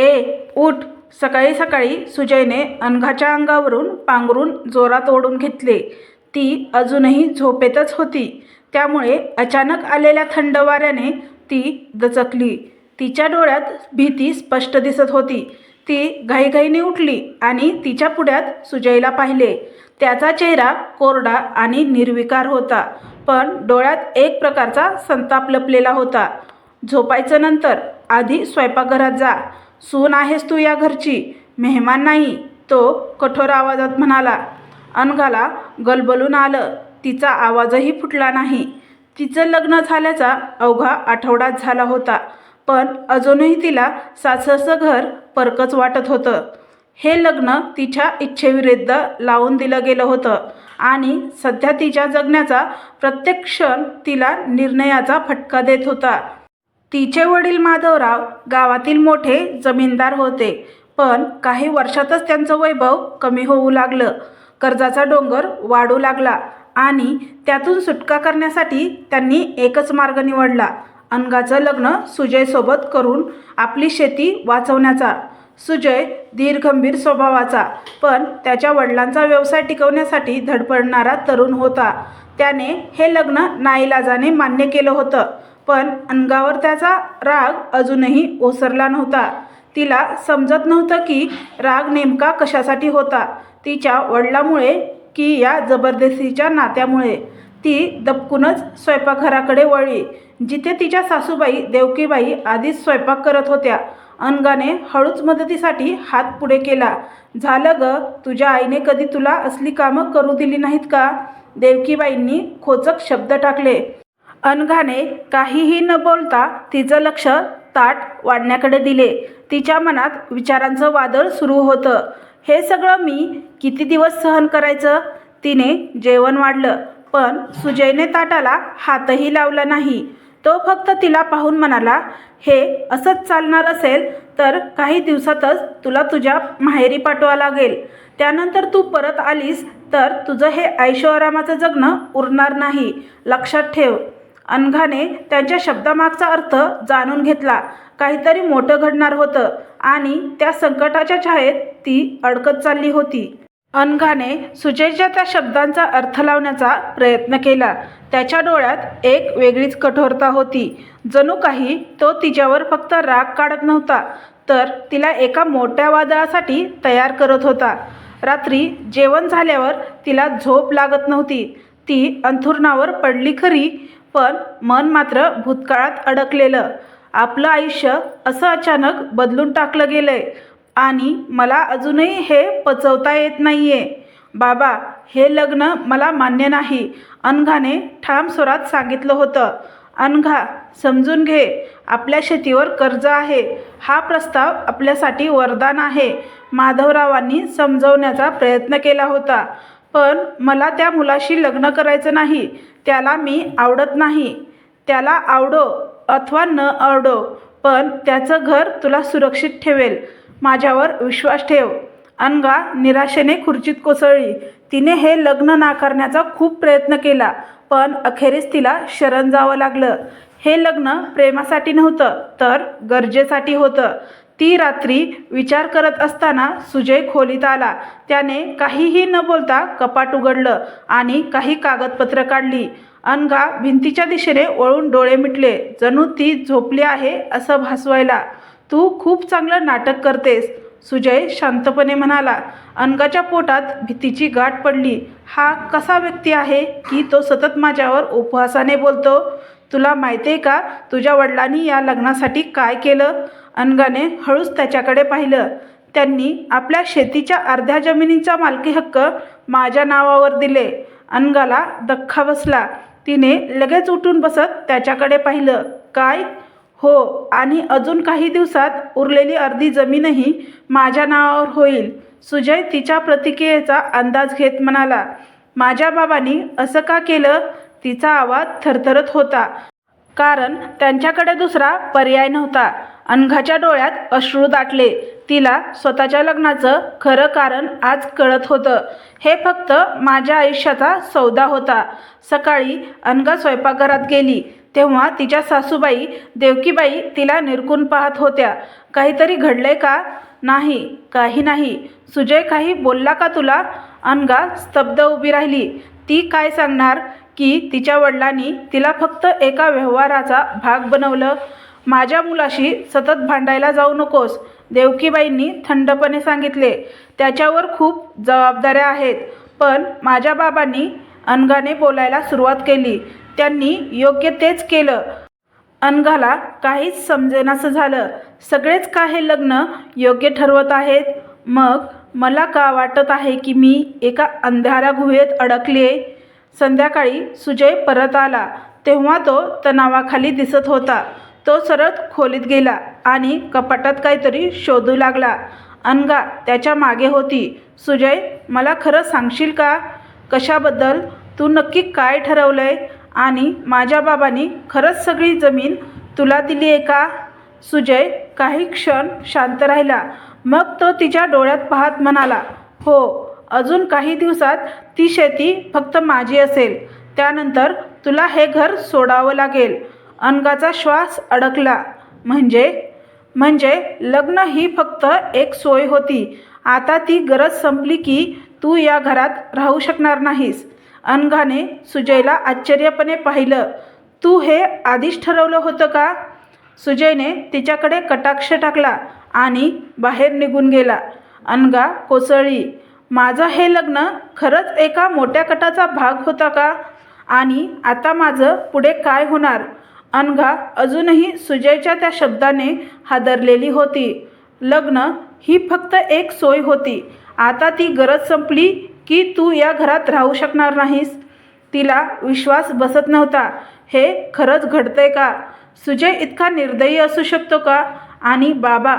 ए उठ. सकाळी सकाळी सुजयने अनघाच्या अंगावरून पांघरून जोरात ओढून घेतले. ती अजूनही झोपेतच होती. त्यामुळे अचानक आलेल्या थंड वाऱ्याने ती दचकली. तिच्या डोळ्यात भीती स्पष्ट दिसत होती. ती घाईघाईने उठली आणि तिच्या पुढ्यात सुजयला पाहिले. त्याचा चेहरा कोरडा आणि निर्विकार होता पण डोळ्यात एक प्रकारचा संताप लपलेला होता. झोपायचं नंतर आधी स्वयंपाकघरात जा. सून आहेस तू या घरची मेहमान नाही. तो कठोर आवाजात म्हणाला अनघाला गलबलून आलं तिचा आवाजही फुटला नाही. तिचं लग्न झाल्याचा अवघा आठवडाच झाला होता पण अजूनही तिला सासरचं घर परकच वाटत होतं. हे लग्न तिच्या इच्छेविरुद्ध लावून दिलं गेलं होतं आणि सध्या तिच्या जगण्याचा प्रत्येक क्षण तिला निर्णयाचा फटका देत होता. तिचे वडील माधवराव गावातील मोठे जमीनदार होते. पण काही वर्षातच त्यांचं वैभव कमी होऊ लागलं. कर्जाचा डोंगर वाढू लागला आणि त्यातून सुटका करण्यासाठी त्यांनी एकच मार्ग निवडला. अंगाचं लग्न सुजयसोबत करून आपली शेती वाचवण्याचा. सुजय धीरगंभीर स्वभावाचा पण त्याच्या वडिलांचा व्यवसाय टिकवण्यासाठी धडपडणारा तरुण होता. त्याने हे लग्न नाईलाजाने मान्य केलं होतं. पण अंगावर त्याचा राग अजूनही ओसरला नव्हता. तिला समजत नव्हतं की राग नेमका कशासाठी होता. तिच्या वडिलामुळे की या जबरदस्तीच्या नात्यामुळे. ती दपकूनच स्वयंपाकघराकडे वळली. जिथे तिच्या सासूबाई देवकीबाई आधीच स्वयंपाक करत होत्या अनगाने हळूच मदतीसाठी हात पुढे केला. झालं ग तुझ्या आईने कधी तुला असली कामं करू दिली नाहीत का? देवकीबाईंनी खोचक शब्द टाकले. अनघाने काहीही न बोलता तिचं लक्ष ताट वाढण्याकडे दिले. तिच्या मनात विचारांचं वादळ सुरू होतं. हे सगळं मी किती दिवस सहन करायचं? तिने जेवण वाढलं पण सुजयने ताटाला हातही लावला नाही. तो फक्त तिला पाहून म्हणाला हे असंच चालणार असेल तर काही दिवसातच तुला तुझ्या माहेरी पाठवा लागेल. त्यानंतर तू परत आलीस तर तुझं हे ऐशोआरामाचं जगणं उरणार नाही. लक्षात ठेव. अनघाने त्यांच्या शब्दामागचा अर्थ जाणून घेतला. काहीतरी मोठं घडणार होतं आणि त्या संकटाच्या छायेत ती अडकत चालली होती. अनघाने सुजयच्या त्या शब्दांचा अर्थ लावण्याचा प्रयत्न केला. त्याच्या डोळ्यात एक वेगळीच कठोरता होती. जणू काही तो तिच्यावर फक्त राग काढत नव्हता तर तिला एका मोठ्या वादळासाठी तयार करत होता. रात्री जेवण झाल्यावर तिला झोप लागत नव्हती. ती अंथुरणावर पडली खरी पण मन मात्र भूतकाळात अडकलेलं. आपलं आयुष्य असं अचानक बदलून टाकलं गेलंय. आणि मला अजूनही हे पचवता येत नाही आहे बाबा हे लग्न मला मान्य नाही. अनघाने ठाम स्वरात सांगितलं होतं. अनघा समजून घे आपल्या शेतीवर कर्ज आहे. हा प्रस्ताव आपल्यासाठी वरदान आहे. माधवरावांनी समजवण्याचा प्रयत्न केला होता. पण मला त्या मुलाशी लग्न करायचं नाही. त्याला मी आवडत नाही. त्याला आवडो अथवा न आवडो पण त्याचं घर तुला सुरक्षित ठेवेल. माझ्यावर विश्वास ठेव. अनघा निराशेने खुर्चीत कोसळली. तिने हे लग्न नाकारण्याचा खूप प्रयत्न केला पण अखेरीस तिला शरण जावं लागलं. हे लग्न प्रेमासाठी नव्हतं तर गरजेसाठी होतं. ती रात्री विचार करत असताना सुजय खोलीत आला. त्याने काहीही न बोलता कपाट उघडलं आणि काही कागदपत्र काढली. अनघा भिंतीच्या दिशेने वळून डोळे मिटले. जणू ती झोपली आहे असं भासवायला. तू खूप चांगलं नाटक करतेस सुजय शांतपणे म्हणाला. अनघाच्या पोटात भीतीची गाठ पडली. हा कसा व्यक्ती आहे की तो सतत माझ्यावर उपहासाने बोलतो? तुला माहिती आहे का तुझ्या वडिलांनी या लग्नासाठी काय केलं? अनगाने हळूच त्याच्याकडे पाहिलं. त्यांनी आपल्या शेतीच्या अर्ध्या जमिनीचा मालकी हक्क माझ्या नावावर दिले. अनगाला धक्का बसला. तिने लगेच उठून बसत त्याच्याकडे पाहिलं. काय? हो आणि अजून काही दिवसात उरलेली अर्धी जमीनही माझ्या नावावर होईल. सुजय तिच्या प्रतिक्रियेचा अंदाज घेत म्हणाला माझ्या बाबांनी असं का केलं? तिचा आवाज थरथरत होता. कारण त्यांच्याकडे दुसरा पर्याय नव्हता. अनघाच्या डोळ्यात अश्रू दाटले. तिला स्वतःच्या लग्नाचं खरं कारण आज कळत होतं. हे फक्त माझ्या आयुष्याचा सौदा होता. सकाळी अनघा स्वयंपाकघरात गेली. तेव्हा तिच्या सासूबाई देवकीबाई तिला निरकून पाहत होत्या. काहीतरी घडलंय का? नाही काही नाही. सुजय काही बोलला का तुला? अनगा स्तब्ध उभी राहिली. ती काय सांगणार की तिच्या वडिलांनी तिला फक्त एका व्यवहाराचा भाग बनवलं? माझ्या मुलाशी सतत भांडायला जाऊ नकोस देवकीबाईंनी थंडपणे सांगितले. त्याच्यावर खूप जबाबदाऱ्या आहेत. पण माझ्या बाबांनी अनघाने बोलायला सुरुवात केली. त्यांनी योग्य तेच केलं. अनघाला काहीच समजेनासं झालं. सगळेच का हे लग्न योग्य ठरवत आहेत. मग मला का वाटत आहे की मी एका अंधाऱ्या गुहेत अडकले संध्याकाळी सुजय परत आला. तेव्हा तो तणावाखाली दिसत होता. तो सरळ खोलीत गेला आणि कपाटात काहीतरी शोधू लागला. अनगा त्याच्यामागे होती. सुजय मला खरं सांगशील का? कशाबद्दल? तू नक्की काय ठरवलं आहे आणि माझ्या बाबांनी खरंच सगळी जमीन तुला दिली आहे का? सुजय काही क्षण शांत राहिला. मग तो तिच्या डोळ्यात पाहत म्हणाला हो अजून काही दिवसात ती शेती फक्त माझी असेल. त्यानंतर तुला हे घर सोडावं लागेल. अंगाचा श्वास अडकला. म्हणजे? म्हणजे लग्न ही फक्त एक सोय होती. आता ती गरज संपली की तू या घरात राहू शकणार नाहीस. अनघाने सुजयला आश्चर्यपणे पाहिलं. तू हे आधीच ठरवलं होतं का? सुजयने तिच्याकडे कटाक्ष टाकला आणि बाहेर निघून गेला. अनगा कोसळली. माझं हे लग्न खरंच एका मोठ्या कटाचा भाग होता का? आणि आता माझं पुढे काय होणार? अनघा अजूनही सुजयच्या त्या शब्दाने हादरलेली होती. लग्न ही फक्त एक सोय होती. आता ती गरज संपली की तू या घरात राहू शकणार नाहीस. तिला विश्वास बसत नव्हता. हे खरंच घडतंय का? सुजय इतका निर्दयी असू शकतो का? आणि बाबा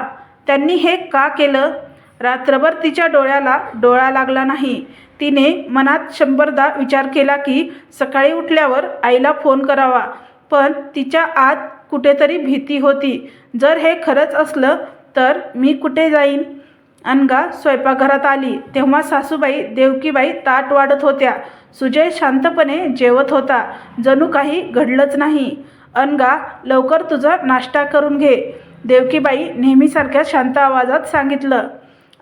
त्यांनी हे का केलं? रात्रभर तिच्या डोळ्याला डोळा लागला नाही. तिने मनात शंभरदा विचार केला की सकाळी उठल्यावर आईला फोन करावा. पण तिच्या आत कुठेतरी भीती होती. जर हे खरंच असलं तर मी कुठे जाईन? अनगा स्वयंपाकघरात आली. तेव्हा सासूबाई देवकीबाई ताट वाढत होत्या. सुजय शांतपणे जेवत होता. जणू काही घडलंच नाही. अनगा लवकर तुझा नाश्ता करून घे. देवकीबाई नेहमीसारख्या शांत आवाजात सांगितलं.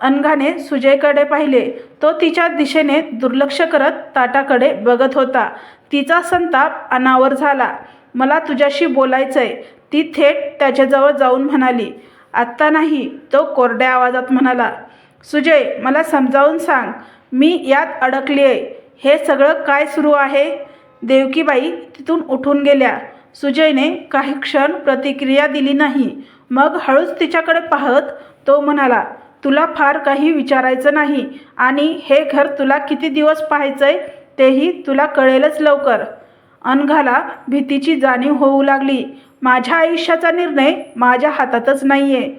अनघाने सुजयकडे पाहिले. तो तिच्या दिशेने दुर्लक्ष करत ताटाकडे बघत होता. तिचा संताप अनावर झाला. मला तुझ्याशी बोलायचं आहे ती थेट त्याच्याजवळ जाऊन म्हणाली. आत्ता नाही तो कोरड्या आवाजात म्हणाला. सुजय मला समजावून सांग मी यात अडकली आहे हे सगळं काय सुरू आहे? देवकीबाई तिथून उठून गेल्या. सुजयने काही क्षण प्रतिक्रिया दिली नाही. मग हळूच तिच्याकडे पाहत तो म्हणाला तुला फार काही विचारायचं नाही आणि हे घर तुला किती दिवस पाहायचं आहे तेही तुला कळेलच लवकर. अनघाला भीतीची जाणीव होऊ लागली. माझ्या आयुष्याचा निर्णय माझ्या हातातच नाही आहे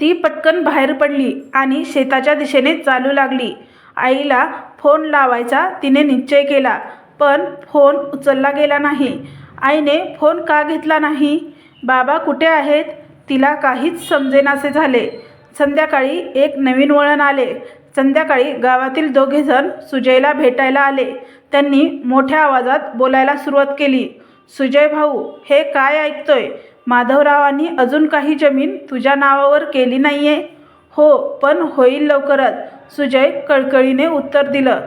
ती पटकन बाहेर पडली आणि शेताच्या दिशेने चालू लागली. आईला फोन लावायचा तिने निश्चय केला पण फोन उचलला गेला नाही. आईने फोन का घेतला नाही? बाबा कुठे आहेत? तिला काहीच समजेनासे झाले. संध्याकाळी एक नवीन वळण आले. संध्याकाळी गावातील दोघेजण सुजयला भेटायला आले. त्यांनी मोठ्या आवाजात बोलायला सुरुवात केली. सुजय भाऊ हे काय ऐकतोय? माधवरावांनी अजून काही जमीन तुझ्या नावावर केली नाही आहे हो पण होईल लवकरच सुजय कळकळीने उत्तर दिलं.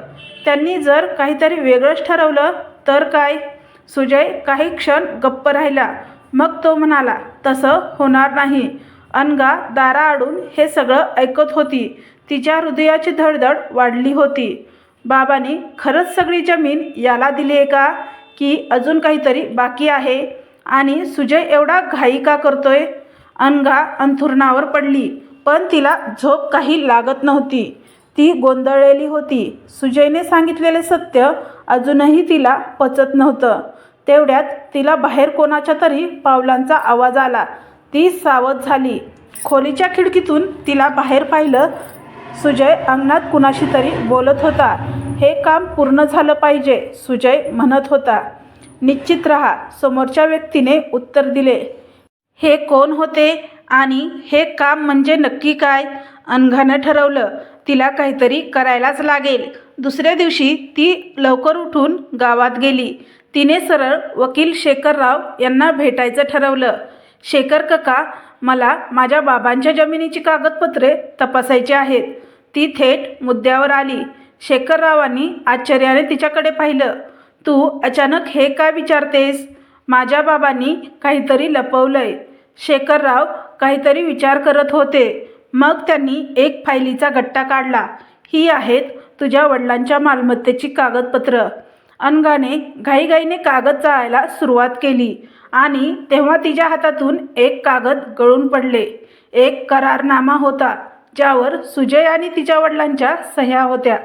त्यांनी जर काहीतरी वेगळंच ठरवलं तर काय? सुजय काही क्षण गप्प राहिला. मग तो म्हणाला तसं होणार नाही. अनगा दाराआडून हे सगळं ऐकत होती. तिच्या हृदयाची धडधड वाढली होती. बाबांनी खरंच सगळी जमीन याला दिली आहे का? की अजून काहीतरी बाकी आहे? आणि सुजय एवढा घाई का करतोय? अनघा अंथुरणावर पडली पण तिला झोप काही लागत नव्हती. ती गोंधळलेली होती. सुजयने सांगितलेले सत्य अजूनही तिला पचत नव्हतं. तेवढ्यात तिला बाहेर कोणाच्या तरी पावलांचा आवाज आला. ती सावध झाली. खोलीच्या खिडकीतून तिला बाहेर पाहिलं. सुजय अंगणात कुणाशी तरी बोलत होता. हे काम पूर्ण झालं पाहिजे सुजय म्हणत होता. निश्चित रहा समोरच्या व्यक्तीने उत्तर दिले. हे कोण होते आणि हे काम म्हणजे नक्की काय? अनघानं ठरवलं तिला काहीतरी करायलाच लागेल. दुसऱ्या दिवशी ती लवकर उठून गावात गेली. तिने सरळ वकील शेखरराव यांना भेटायचं ठरवलं. शेखर काका मला माझ्या बाबांच्या जमिनीची कागदपत्रे तपासायची आहेत. ती थेट मुद्द्यावर आली. शेखररावांनी आश्चर्याने तिच्याकडे पाहिलं. तू अचानक हे काय विचारतेस? माझ्या बाबांनी काहीतरी लपवलंय. शेखरराव काहीतरी विचार करत होते. मग त्यांनी एक फायलीचा गट्टा काढला. ही आहेत तुझ्या वडिलांच्या मालमत्तेची कागदपत्र. अनघाने घाईघाईने कागद चाळायला सुरुवात केली. आणि तेव्हा तिच्या हातातून एक कागद गळून पडले. एक करारनामा होता ज्यावर सुजय आणि तिच्या वडिलांच्या सह्या होत्या.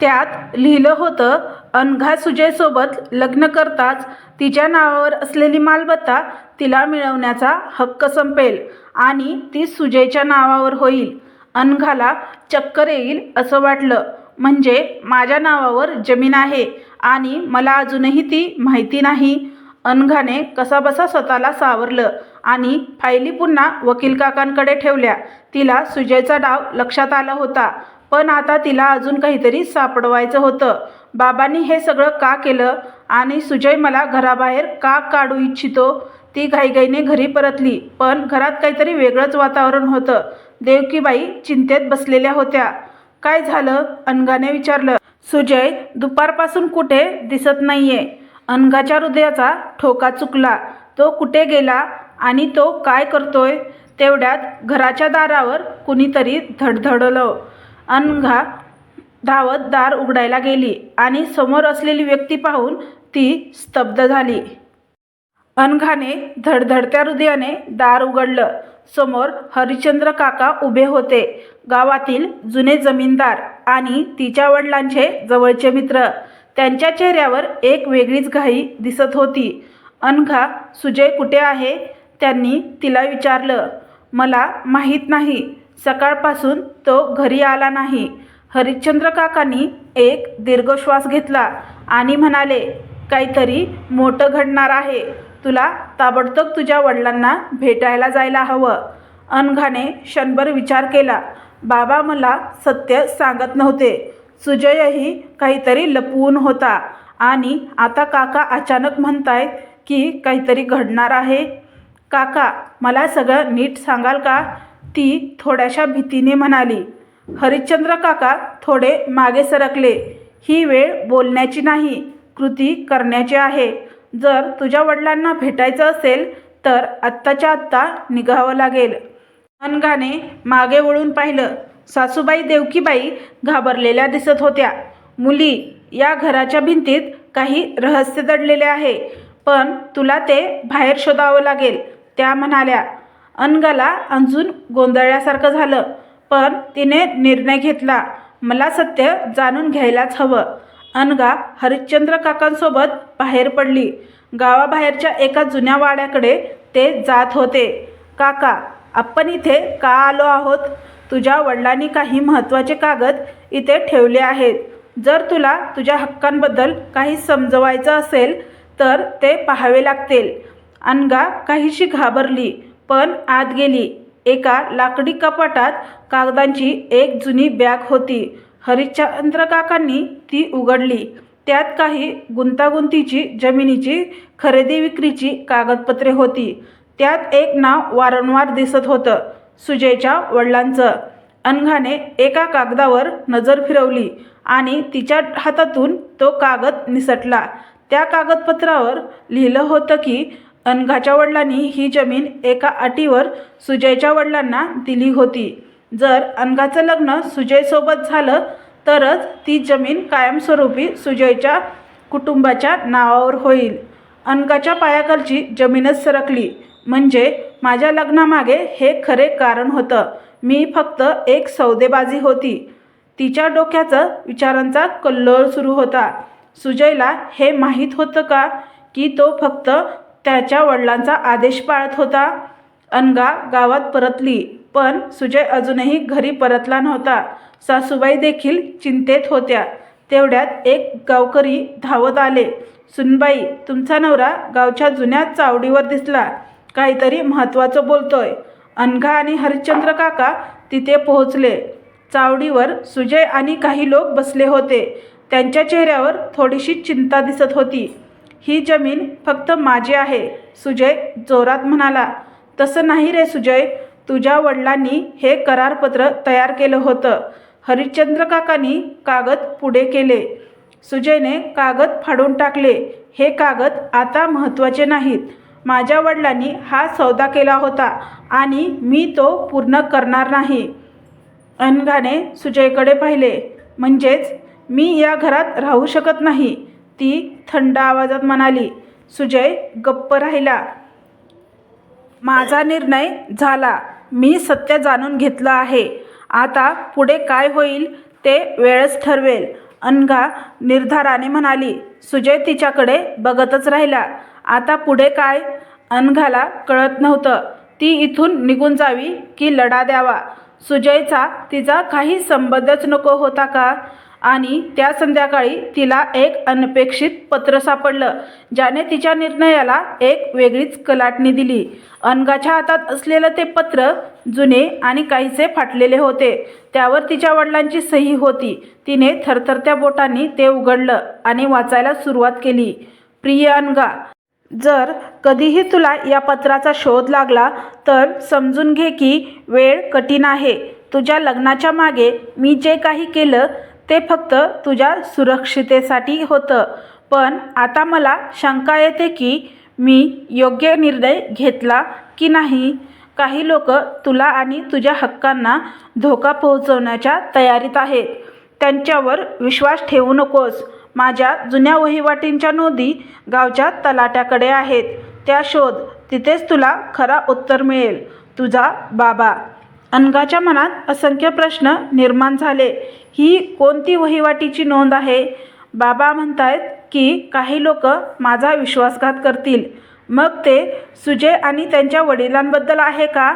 त्यात लिहिलं होतं अनघा सुजयसोबत लग्न करताच तिच्या नावावर असलेली मालमत्ता तिला मिळवण्याचा हक्क संपेल आणि ती सुजयच्या नावावर होईल. अनघाला चक्कर येईल असं वाटलं. म्हणजे माझ्या नावावर जमीन आहे आणि मला अजूनही ती माहिती नाही. अनघाने कसाबसा स्वतःला सावरलं आणि फायली पुन्हा वकील काकांकडे ठेवल्या. तिला सुजयचा डाव लक्षात आला होता पण आता तिला अजून काहीतरी सापडवायचं होतं. बाबांनी हे सगळं का केलं आणि सुजय मला घराबाहेर का काढू इच्छितो? ती घाईघाईने घरी परतली पण घरात काहीतरी वेगळंच वातावरण होतं. देवकीबाई चिंतेत बसलेल्या होत्या. काय झालं? अनघाने विचारलं. सुजय दुपारपासून कुठे दिसत नाहीये. अनघाच्या हृदयाचा ठोका चुकला. तो कुठे गेला आणि तो काय करतोय? तेवढ्यात घराच्या दारावर कुणीतरी धडधडलं. अनघा धावत दार उघडायला गेली आणि समोर असलेली व्यक्ती पाहून ती स्तब्ध झाली. अनघाने धडधडत्या हृदयाने दार उघडलं. समोर हरिश्चंद्र काका उभे होते. गावातील जुने जमीनदार आणि तिच्या वडिलांचे जवळचे मित्र. त्यांच्या चेहऱ्यावर एक वेगळीच घाई दिसत होती. अनघा सुजय कुठे आहे? त्यांनी तिला विचारलं. मला माहीत नाही. सकाळपासून तो घरी आला नाही. हरिश्चंद्र काकांनी एक दीर्घ श्वास घेतला आणि म्हणाले काहीतरी मोठं घडणार आहे. तुला ताबडतोब तुझ्या वडिलांना भेटायला जायला हवं. अनघाने क्षणभर विचार केला. बाबा मला सत्य सांगत नव्हते. सुजयही काहीतरी लपवून होता. आणि आता काका अचानक म्हणतायत की काहीतरी घडणार आहे. काका मला सगळं नीट सांगाल का? ती थोड्याशा भीतीने म्हणाली. हरिश्चंद्र काका थोडे मागे सरकले. ही वेळ बोलण्याची नाही कृती करण्याची आहे. जर तुझ्या वडिलांना भेटायचं असेल तर आत्ताच्या आत्ता निघावं लागेल. अनघाने मागे वळून पाहिलं. सासूबाई देवकीबाई घाबरलेल्या दिसत होत्या. मुली या घराच्या भिंतीत काही रहस्य दडलेले आहे. पण तुला ते बाहेर शोधावं लागेल त्या म्हणाल्या. अनघाला अजून गोंधळल्यासारखं झालं पण तिने निर्णय घेतला. मला सत्य जाणून घ्यायलाच हवं. अनगा हरिश्चंद्र काकांसोबत बाहेर पडली. गावाबाहेरच्या एका जुन्या वाड्याकडे ते जात होते. काका आपण इथे का आलो आहोत? तुझ्या वडिलांनी काही महत्त्वाचे कागद इथे ठेवले आहेत. जर तुला तुझ्या हक्कांबद्दल काही समजवायचं असेल तर ते पाहावे लागतील. अनगा काहीशी घाबरली पण आत गेली. एका लाकडी कपाटात कागदांची एक जुनी बॅग होती. हरिश्चंद्र काकांनी ती उघडली. त्यात काही गुंतागुंतीची जमिनीची खरेदी विक्रीची कागदपत्रे होती. त्यात एक नाव वारंवार दिसत होतं. सुजयच्या वडिलांचं. अनघाने एका कागदावर नजर फिरवली आणि तिच्या हातातून तो कागद निसटला. त्या कागदपत्रावर लिहिलं होतं की अनघाच्या वडिलांनी ही जमीन एका अटीवर सुजयच्या वडिलांना दिली होती. जर अनघाचं लग्न सुजयसोबत झालं तरच ती जमीन कायमस्वरूपी सुजयच्या कुटुंबाच्या नावावर होईल. अनघाच्या पायाखालची जमीनच सरकली. म्हणजे माझ्या लग्नामागे हे खरे कारण होतं. मी फक्त एक सौदेबाजी होती. तिच्या डोक्याचं विचारांचा कल्लोळ सुरू होता. सुजयला हे माहीत होतं का? की तो फक्त त्याच्या वडिलांचा आदेश पाळत होता. अनगा गावात परतली पण सुजय अजूनही घरी परतला नव्हता. सासूबाई देखील चिंतेत होत्या. तेवढ्यात एक गावकरी धावत आले. सुनबाई तुमचा नवरा गावच्या जुन्या चावडीवर दिसला. काहीतरी महत्त्वाचं बोलतोय. अनघा आणि हरिश्चंद्र काका तिथे पोहोचले. चावडीवर सुजय आणि काही लोक बसले होते. त्यांच्या चेहऱ्यावर थोडीशी चिंता दिसत होती. ही जमीन फक्त माझी आहे सुजय जोरात म्हणाला. तसं नाही रे सुजय तुझ्या वडिलांनी हे करारपत्र तयार केलं होतं. हरिश्चंद्र काकांनी कागद पुढे केले. सुजयने कागद फाडून टाकले. हे कागद आता महत्त्वाचे नाहीत. माझ्या वडिलांनी हा सौदा केला होता आणि मी तो पूर्ण करणार नाही. अनघाने सुजयकडे पाहिले. म्हणजेच मी या घरात राहू शकत नाही. ती थंड आवाजात म्हणाली सुजय गप्प राहिला. माझा निर्णय झाला. मी सत्य जाणून घेतलं आहे. आता पुढे काय होईल ते वेळच ठरवेल. अनघा निर्धाराने म्हणाली सुजय तिच्याकडे बघतच राहिला. आता पुढे काय? अनघाला कळत नव्हतं. ती इथून निघून जावी की लढा द्यावा. सुजयचा तिचा काही संबंधच नको होता का? आणि त्या संध्याकाळी तिला एक अनपेक्षित पत्र सापडलं ज्याने तिच्या निर्णयाला एक वेगळीच कलाटणी दिली. अनघाच्या हातात असलेलं ते पत्र जुने आणि काहीसे फाटलेले होते. त्यावर तिच्या वडिलांची सही होती. तिने थरथरत्या बोटांनी ते उघडलं आणि वाचायला सुरुवात केली. प्रिय अनघा जर कधीही तुला या पत्राचा शोध लागला तर समजून घे की वेळ कठीण आहे. तुझ्या लग्नाच्या मागे मी जे काही केलं ते फक्त तुझ्या सुरक्षितेसाठी होतं. पण आता मला शंका येते की मी योग्य निर्णय घेतला की नाही? काही लोक तुला आणि तुझ्या हक्कांना धोका पोहोचवण्याच्या तयारीत आहेत. त्यांच्यावर विश्वास ठेवू नकोस. माझ्या जुन्या वहिवाटींच्या नोंदी गावच्या तलाट्याकडे आहेत. त्या शोध तिथेच तुला खरा उत्तर मिळेल. तुझा बाबा. अनघाच्या मनात असंख्य प्रश्न निर्माण झाले. ही कोणती वहिवाटीची नोंद आहे? बाबा म्हणतायत की काही लोक माझा विश्वासघात करतील. मग ते सुजय आणि त्यांच्या वडिलांबद्दल आहे का?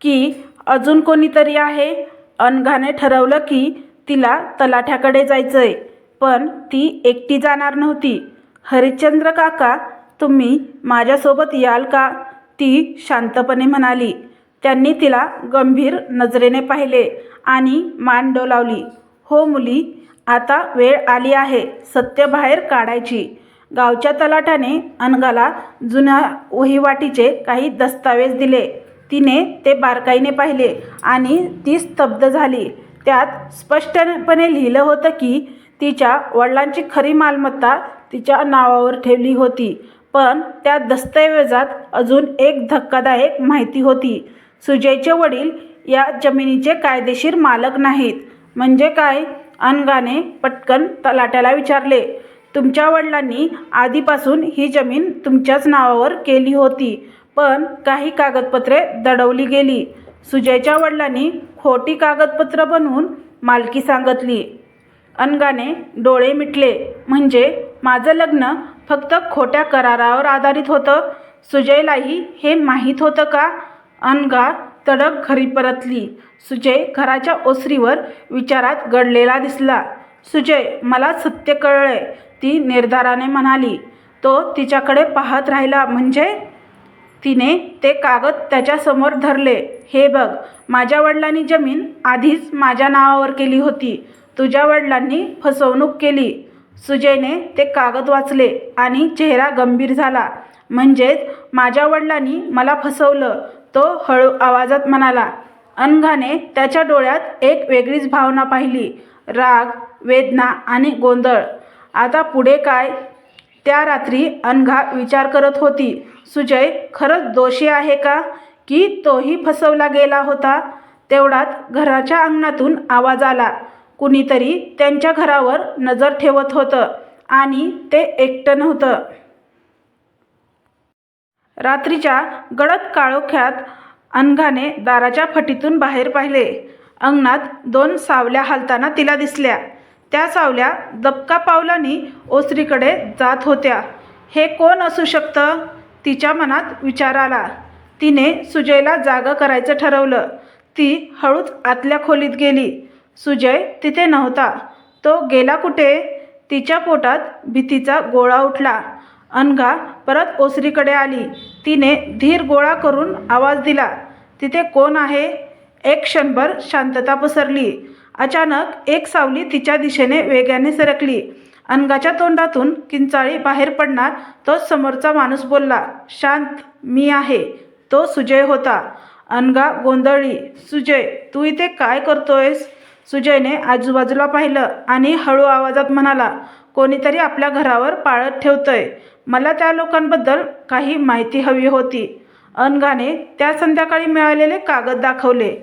की अजून कोणीतरी आहे? अनघाने ठरवलं की तिला तलाठ्याकडे जायचं आहे पण ती एकटी जाणार नव्हती. हरिश्चंद्र काका तुम्ही माझ्यासोबत याल का? ती शांतपणे म्हणाली. त्यांनी तिला गंभीर नजरेने पाहिले आणि मान डोलावली. हो मुली आता वेळ आली आहे सत्य बाहेर काढायची. गावच्या तलाटाने अनगाला जुन्या वहिवाटीचे काही दस्तावेज दिले. तिने ते बारकाईने पाहिले आणि ती स्तब्ध झाली. त्यात स्पष्टपणे लिहिलं होतं की तिच्या वडिलांची खरी मालमत्ता तिच्या नावावर ठेवली होती. पण त्या दस्तऐवजात अजून एक धक्कादायक माहिती होती. सुजयचे वडील या जमिनीचे कायदेशीर मालक नाहीत. म्हणजे काय? अनगाने पटकन तलाट्याला विचारले. तुमच्या वडिलांनी आधीपासून ही जमीन तुमच्याच नावावर केली होती पण काही कागदपत्रे दडवली गेली. सुजयच्या वडिलांनी खोटी कागदपत्र बनवून मालकी सांगितली. अनगाने डोळे मिटले. म्हणजे माझं लग्न फक्त खोट्या करारावर आधारित होतं. सुजयलाही हे माहीत होतं का? अनगा तडक घरी परतली. सुजय घराच्या ओसरीवर विचारात गडलेला दिसला. सुजय मला सत्य कळलंय ती निर्धाराने म्हणाली. तो तिच्याकडे पाहत राहिला. म्हणजे? तिने ते कागद त्याच्यासमोर धरले. हे बघ माझ्या वडिलांनी जमीन आधीच माझ्या नावावर केली होती. तुझ्या वडिलांनी फसवणूक केली. सुजयने ते कागद वाचले आणि चेहरा गंभीर झाला. म्हणजेच माझ्या वडिलांनी मला फसवलं तो हळू आवाजात म्हणाला. अनघाने त्याच्या डोळ्यात एक वेगळीच भावना पाहिली. राग वेदना आणि गोंधळ. आता पुढे काय? त्या रात्री अनघा विचार करत होती. सुजय खरंच दोषी आहे का? की तोही फसवला गेला होता? तेवढ्यात घराच्या अंगणातून आवाज आला. कुणीतरी त्यांच्या घरावर नजर ठेवत होतं आणि ते एकटं नव्हतं. रात्रीच्या गडद काळोख्यात अनघाने दाराच्या फटीतून बाहेर पाहिले. अंगणात दोन सावल्या हालताना तिला दिसल्या. त्या सावल्या दबका पावलांनी ओसरीकडे जात होत्या. हे कोण असू शकतं? तिच्या मनात विचार आला. तिने सुजयला जागं करायचं ठरवलं. ती हळूच आतल्या खोलीत गेली. सुजय तिथे नव्हता. तो गेला कुठे? तिच्या पोटात भीतीचा गोळा उठला. अनघा परत ओसरीकडे आली. तिने धीर गोळा करून आवाज दिला तिथे कोण आहे? एक क्षणभर शांतता पसरली. अचानक एक सावली तिच्या दिशेने वेगाने सरकली. अनघाच्या तोंडातून किंचाळी बाहेर पडणार तोच समोरचा माणूस बोलला शांत मी आहे. तो सुजय होता. अनघा गोंधळली सुजय तू इथे काय करतोयस? सुजयने आजूबाजूला पाहिलं आणि हळू आवाजात म्हणाला कोणीतरी आपल्या घरावर पाळत ठेवतंय. मला त्या लोकांबद्दल काही माहिती हवी होती. अनघाने त्या संध्याकाळी मिळालेले कागद दाखवले.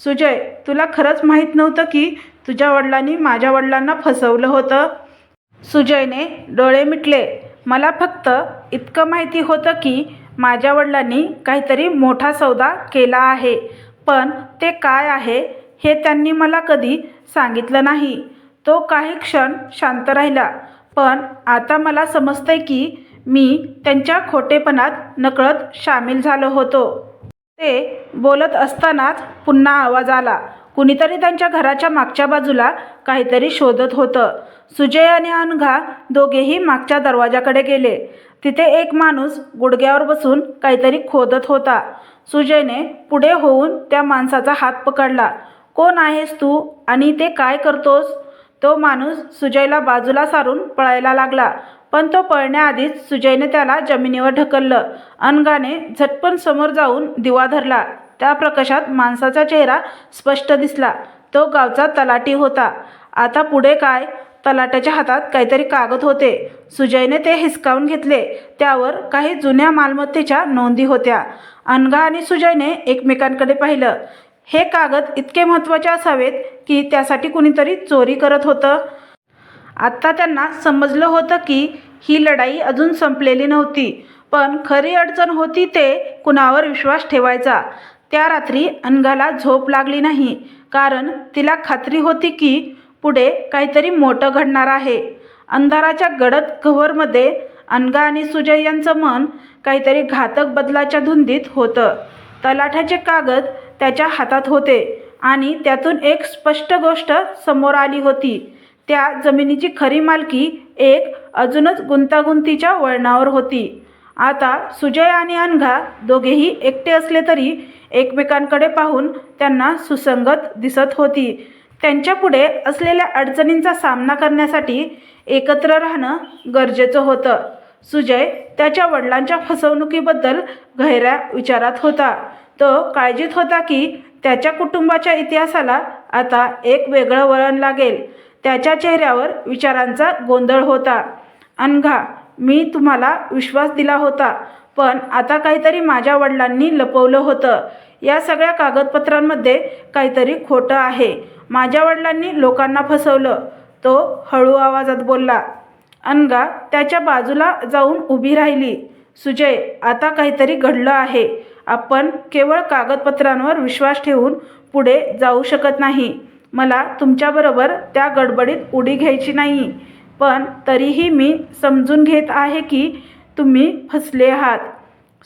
सुजय तुला खरंच माहीत नव्हतं की तुझ्या वडिलांनी माझ्या वडिलांना फसवलं होतं सुजयने डोळे मिटले. मला फक्त इतकं माहिती होतं की माझ्या वडिलांनी काहीतरी मोठा सौदा केला आहे. पण ते काय आहे हे त्यांनी मला कधी सांगितलं नाही. तो काही क्षण शांत राहिला पण आता मला समजतंय की मी त्यांच्या खोटेपणात नकळत सामील झालो होतो. ते बोलत असतानाच पुन्हा आवाज आला. कुणीतरी त्यांच्या घराच्या मागच्या बाजूला काहीतरी शोधत होतं. सुजय आणि अनघा दोघेही मागच्या दरवाजाकडे गेले. तिथे एक माणूस गुडघ्यावर बसून काहीतरी खोदत होता. सुजयने पुढे होऊन त्या माणसाचा हात पकडला. कोण आहेस तू? आणि ते काय करतोस? तो माणूस सुजयला बाजूला सारून पळायला लागला. पण तो पळण्याआधीच सुजयने त्याला जमिनीवर ढकललं. अनगाने झटपण समोर जाऊन दिवा धरला. त्या प्रकाशात माणसाचा चेहरा स्पष्ट दिसला. तो गावचा तलाटी होता. आता पुढे काय? तलाट्याच्या हातात काहीतरी कागद होते. सुजयने ते हिसकावून घेतले. त्यावर काही जुन्या मालमत्तेच्या नोंदी होत्या. अनघा आणि सुजयने एकमेकांकडे पाहिलं. हे कागद इतके महत्त्वाचे असावेत की त्यासाठी कुणीतरी चोरी करत होतं. आत्ता त्यांना समजलं होतं की ही लढाई अजून संपलेली नव्हती पण खरी अडचण होती ते कुणावर विश्वास ठेवायचा. त्या रात्री अनघाला झोप लागली नाही कारण तिला खात्री होती की पुढे काहीतरी मोठं घडणार आहे. अंधाराच्या गडद कव्हरमध्ये अनघा आणि सुजय यांचं मन काहीतरी घातक बदलाच्या धुंदीत होतं. तलाठ्याचे कागद त्याच्या हातात होते आणि त्यातून एक स्पष्ट गोष्ट समोर आली होती. त्या जमिनीची खरी मालकी एक अजूनच गुंतागुंतीच्या वळणावर होती. आता सुजय आणि अनघा दोघेही एकटे असले तरी एकमेकांकडे पाहून त्यांना सुसंगत दिसत होती. त्यांच्यापुढे असलेल्या अडचणींचा सामना करण्यासाठी एकत्र राहणं गरजेचं होतं. सुजय त्याच्या वडिलांच्या फसवणुकीबद्दल गहऱ्या विचारात होता. तो काळजीत होता की त्याच्या कुटुंबाच्या इतिहासाला आता एक वेगळं वळण लागेल. त्याच्या चेहऱ्यावर विचारांचा गोंधळ होता. अनघा मी तुम्हाला विश्वास दिला होता पण आता काहीतरी माझ्या वडिलांनी लपवलं होतं. या सगळ्या कागदपत्रांमध्ये काहीतरी खोटं आहे. माझ्या वडिलांनी लोकांना फसवलं. तो हळू आवाजात बोलला. अनगा त्याच्या बाजूला जाऊन उभी राहिली. सुजय आता काहीतरी घडलं आहे. आपण केवळ कागदपत्रांवर विश्वास ठेवून पुढे जाऊ शकत नाही. मला तुमच्याबरोबर त्या गडबडीत उडी घ्यायची नाही. पण तरीही मी समजून घेत आहे की तुम्ही फसले आहात.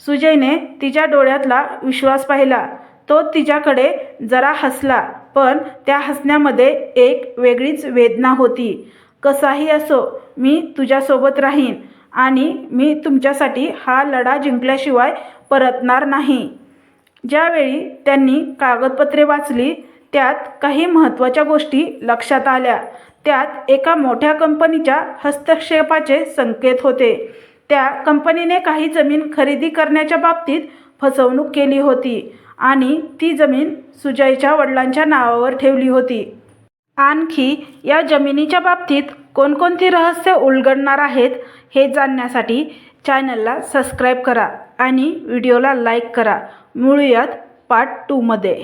सुजयने तिच्या डोळ्यातला विश्वास पाहिला. तो तिच्याकडे जरा हसला पण त्या हसण्यामध्ये एक वेगळीच वेदना होती. कसाही असो मी तुझ्यासोबत राहीन. आणि मी तुमच्यासाठी हा लढा जिंकल्याशिवाय परतणार नाही. ज्यावेळी त्यांनी कागदपत्रे वाचली त्यात काही महत्त्वाच्या गोष्टी लक्षात आल्या. त्यात एका मोठ्या कंपनीच्या हस्तक्षेपाचे संकेत होते. त्या कंपनीने काही जमीन खरेदी करण्याच्या बाबतीत फसवणूक केली होती आणि ती जमीन सुजयच्या वडिलांच्या नावावर ठेवली होती. आणखी या जमिनीच्या बाबतीत कोणकोणती रहस्य उलगडणार आहेत हे जाणण्यासाठी चॅनलला सबस्क्राईब करा आणि व्हिडिओला लाईक करा. मिळूयात पार्ट टूमध्ये.